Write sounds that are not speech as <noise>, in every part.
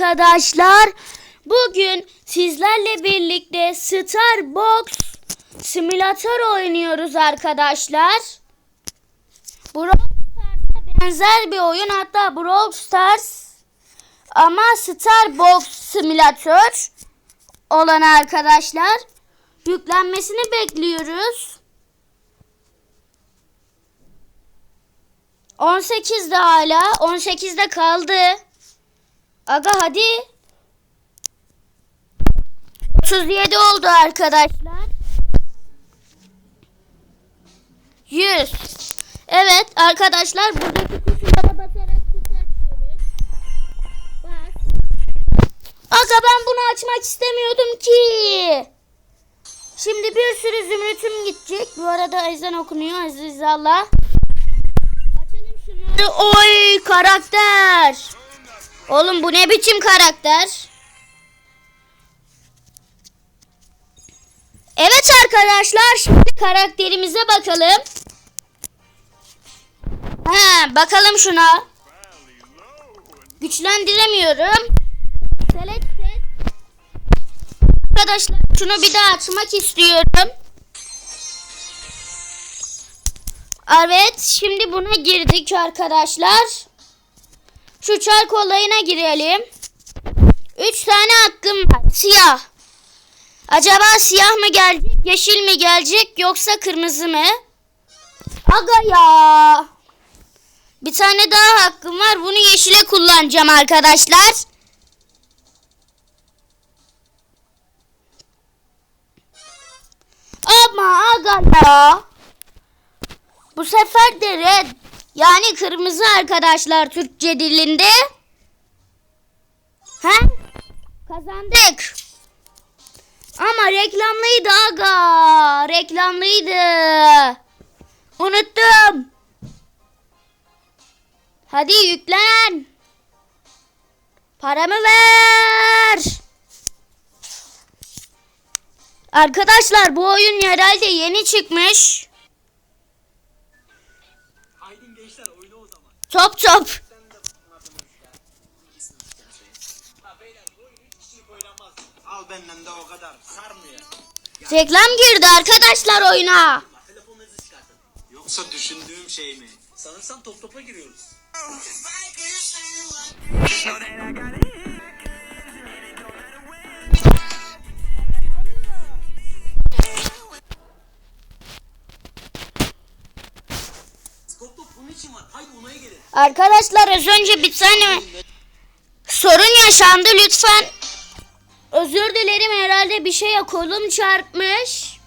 arkadaşlar. Bugün sizlerle birlikte Starbox simülatör oynuyoruz arkadaşlar. Brawl Stars'a benzer bir oyun hatta Brawl Stars ama Starbox simülatör olan arkadaşlar. Yüklenmesini bekliyoruz. 18'de hala. 18'de kaldı. Aga hadi. 37 oldu arkadaşlar. 100. Evet arkadaşlar buradaki tuşlara basarak kutu açıyoruz. Bas. Aga ben bunu açmak istemiyordum ki. Şimdi bir sürü zümrütüm gidecek. Bu arada ezan okunuyor Aziz Allah. Açalım şunu. Oy karakter. Oğlum bu ne biçim karakter? Evet arkadaşlar şimdi karakterimize bakalım. Ha bakalım şuna. Güçlendiremiyorum. Arkadaşlar şunu bir daha açmak istiyorum. Evet şimdi buna girdik arkadaşlar. Şu çark olayına girelim. Üç tane hakkım var. Siyah. Acaba siyah mı gelecek, yeşil mi gelecek yoksa kırmızı mı? Aga ya. Bir tane daha hakkım var. Bunu yeşile kullanacağım arkadaşlar. Ama aga ya. Bu sefer de red. Yani kırmızı arkadaşlar Türkçe dilinde. He? Kazandık. Ama reklamlıydı aga. Reklamlıydı. Unuttum. Hadi yüklen. Paramı ver. Arkadaşlar bu oyun herhalde yeni çıkmış. Top top. Al benden de o kadar. Sarmıyor. Reklam girdi arkadaşlar oyuna. Telefonunuzu çıkartın. Yoksa düşündüğüm şey mi? Sanırsam top topa giriyoruz. Arkadaşlar az önce bir tane sorun yaşandı lütfen. Özür dilerim herhalde bir şeye kolum çarpmış.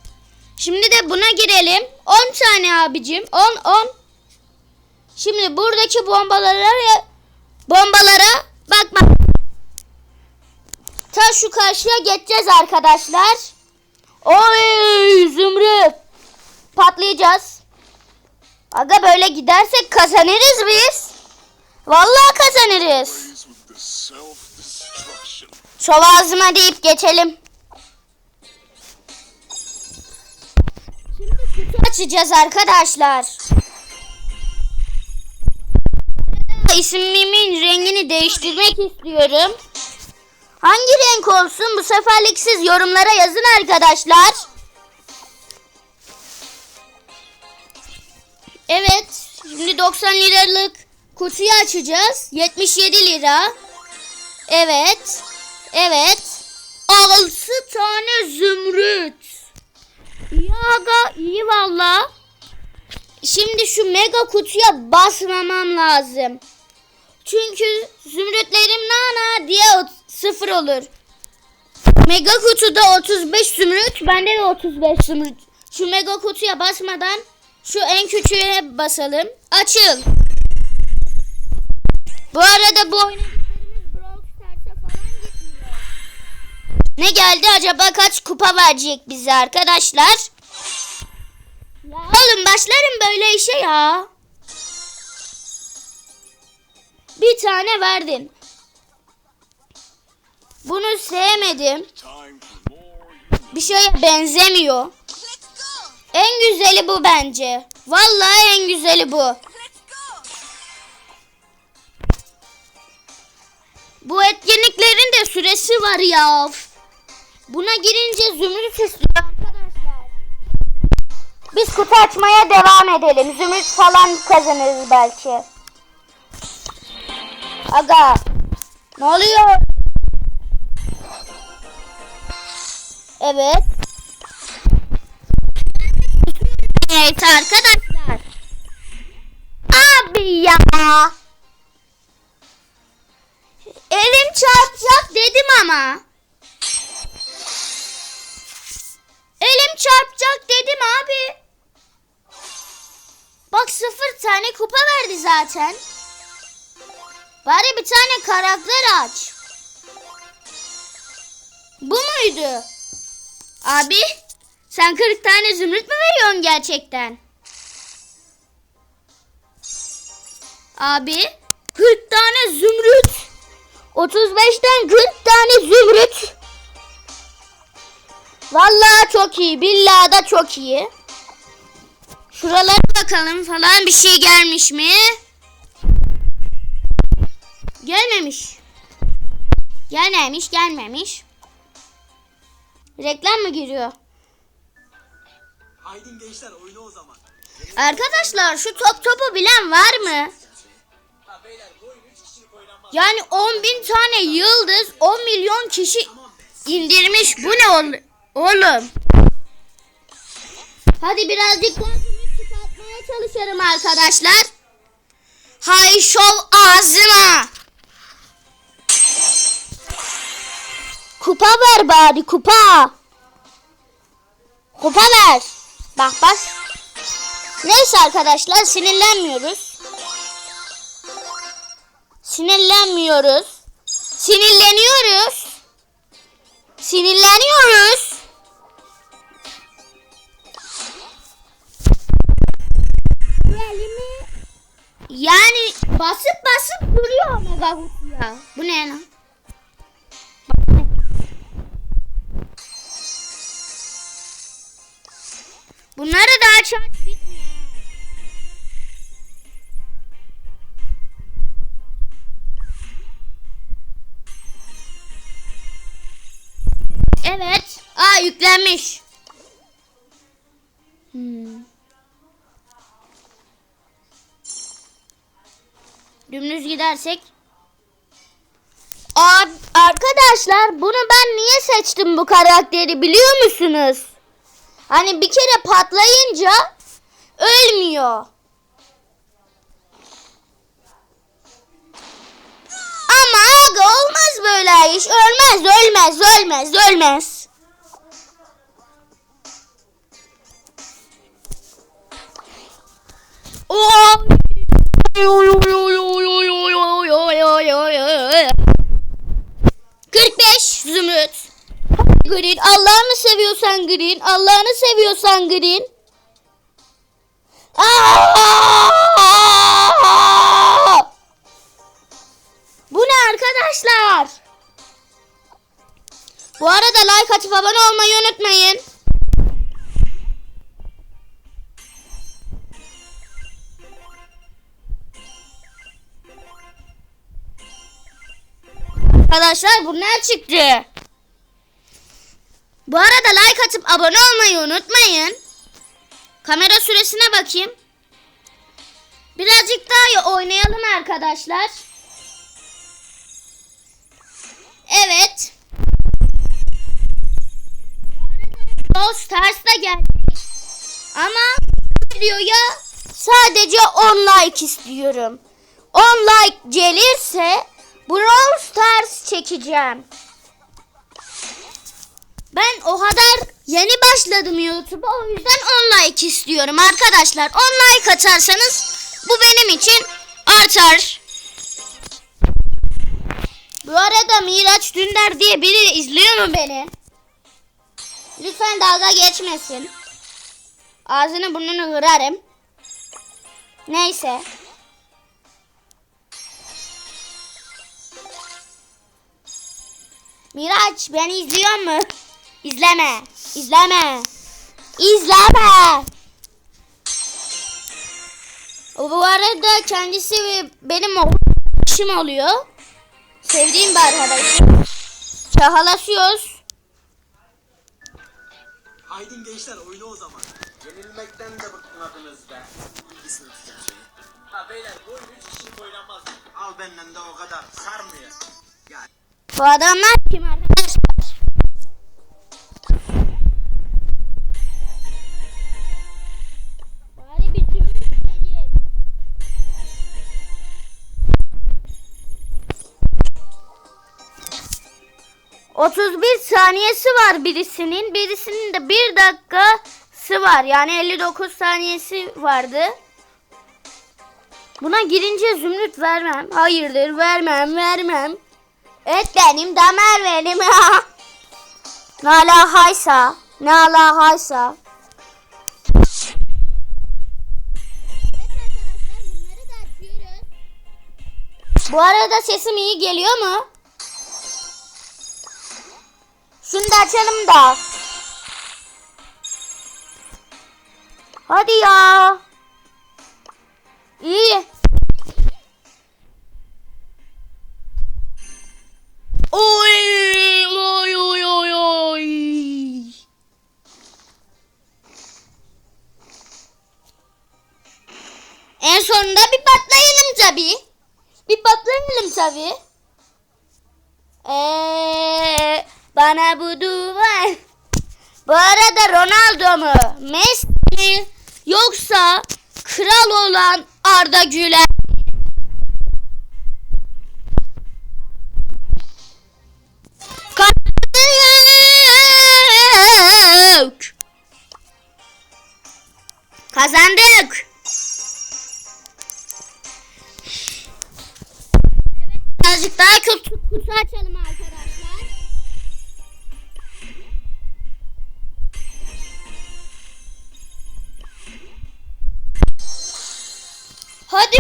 Şimdi de buna girelim. 10 tane abicim. 10 10. Şimdi buradaki bombalara bombalara bakma. Ta şu karşıya geçeceğiz arkadaşlar. Oy zümrüt. Patlayacağız. Aga böyle gidersek kazanırız biz. Vallahi kazanırız. Sol ağzıma deyip geçelim. Şimdi kutu açacağız arkadaşlar. İsmimin rengini değiştirmek istiyorum. Hangi renk olsun bu seferlik siz yorumlara yazın arkadaşlar. Evet, şimdi 90 liralık kutuyu açacağız. 77 lira. Evet. Evet. 6 tane zümrüt. İyi aga, iyi valla. Şimdi şu mega kutuya basmamam lazım. Çünkü zümrütlerim nana diye sıfır olur. Mega kutuda 35 zümrüt, bende de 35 zümrüt. Şu mega kutuya basmadan şu en küçüğe basalım. Açıl. Bu arada bu oynadıklarımız Brawl Stars'a falan gitmiyor. Ne geldi acaba kaç kupa verecek bize arkadaşlar? Ya oğlum başlarım böyle işe ya. Bir tane verdin. Bunu sevmedim. Bir şeye benzemiyor. En güzeli bu bence. Vallahi en güzeli bu. Bu etkinliklerin de süresi var ya. Buna girince zümrüt istiyor arkadaşlar. Biz kutu açmaya devam edelim. Zümrüt falan kazanırız belki. Aga. Ne oluyor? Evet. Arkadaşlar. Abi ya. Elim çarpacak dedim ama. Elim çarpacak dedim abi. Bak sıfır tane kupa verdi zaten. Bari bir tane karakter aç. Bu muydu? Abi sen 40 tane zümrüt mü veriyorsun gerçekten? Abi 40 tane zümrüt. 35'ten 40 tane zümrüt. Vallahi çok iyi. Billahi da çok iyi. Şuralara bakalım falan bir şey gelmiş mi? Gelmemiş. Gelmemiş, gelmemiş. Reklam mı giriyor? Haydin gençler oyna o zaman. Arkadaşlar şu top topu bilen var mı? Yani 10 bin tane yıldız 10 milyon kişi indirmiş. Bu ne ol oğlum? Hadi birazcık daha çıkartmaya çalışalım arkadaşlar. Hay şov ağzına. Kupa ver bari kupa. Kupa ver. Bak bak. Neyse arkadaşlar sinirlenmiyoruz. Sinirlenmiyoruz. Sinirleniyoruz. Sinirleniyoruz. Yani basıp basıp duruyor Megahut ya. Bu ne lan? Bunları da aç Evet. Aa yüklenmiş. Hmm. Dümdüz gidersek. Aa, arkadaşlar bunu ben niye seçtim bu karakteri biliyor musunuz? Hani bir kere patlayınca ölmüyor. Böyle iş. Ölmez, ölmez, ölmez, ölmez. Oo! 45 zümrüt. Green Allah'ını seviyorsan Green. Allah'ını seviyorsan Green. Bu ne arkadaşlar? Bu arada like atıp abone olmayı unutmayın. Arkadaşlar bunlar çıktı. Bu arada like atıp abone olmayı unutmayın. Kamera süresine bakayım. Birazcık daha oynayalım arkadaşlar. Evet. Brawl Stars da geldi. Ama videoya sadece 10 like istiyorum. 10 like gelirse Brawl Stars çekeceğim. Ben o kadar yeni başladım YouTube'a o yüzden 10 like istiyorum arkadaşlar. 10 like atarsanız bu benim için artar. Bu arada Miraç Dündar diye biri izliyor mu beni? Lütfen dalga geçmesin. Ağzını burnunu kırarım. Neyse. Miraç beni izliyor mu? İzleme. İzleme. İzleme. Bu arada kendisi benim oğlum oluyor. sevdiğim bir arkadaşım. Şakalaşıyoruz. Haydin gençler oyunu o zaman. Yenilmekten de bıkmadınız be. İkisini tutacağım şeyi. Ha beyler bu oyun 3 kişilik oynanmaz. Al benden de o kadar. Sarmıyor. Ya Bu adamlar kim arkadaşlar? 31 saniyesi var birisinin. Birisinin de 1 dakikası var. Yani 59 saniyesi vardı. Buna girince zümrüt vermem. Hayırdır vermem vermem. Et benim damer benim. <laughs> Nala haysa. Nala haysa. Bu arada sesim iyi geliyor mu? Şunu da açalım da. Hadi ya. İyi. Oy oy oy oy oy. En sonunda bir patlayalım tabi. Bir patlayalım tabi. Eee bana bu duvar. Bu arada Ronaldo mu? Messi? Yoksa kral olan Arda Güler Kazandık. Kazandık. Birazcık daha kutu, kutu açalım arkadaşlar. Hadi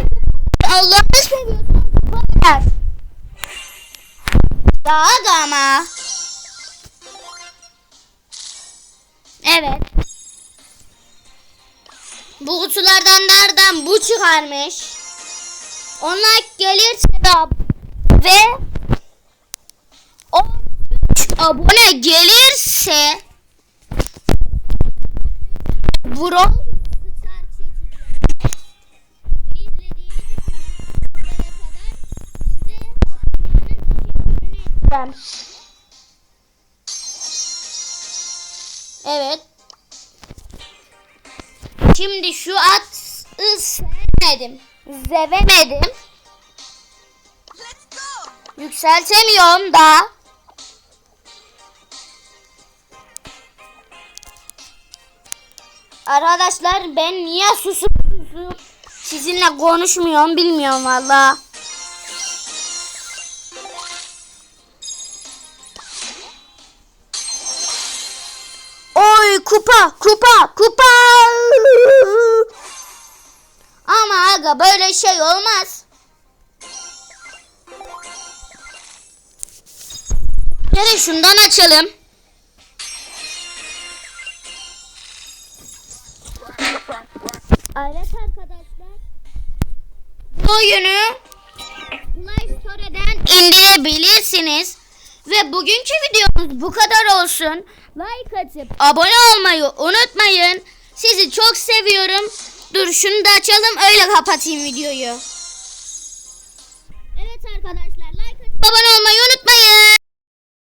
Allah'ını seviyorsan ver. Daha da ama. Evet. Bu kutulardan nereden bu çıkarmış? Onlar gelirse de ve 13 abone gelirse Bro edeceğim. Evet. Şimdi şu at sevmedim. Sevemedim. Yükseltemiyorum da. Arkadaşlar ben niye susup susup sizinle konuşmuyorum bilmiyorum valla. Kupa kupa kupa. Ama aga böyle şey olmaz. Gelin şundan açalım. Evet arkadaşlar. Bu oyunu Play Store'dan indirebilirsiniz. Ve bugünkü videomuz bu kadar olsun. Like atıp abone olmayı unutmayın. Sizi çok seviyorum. Dur şunu da açalım öyle kapatayım videoyu. Evet arkadaşlar like atıp abone olmayı unutmayın.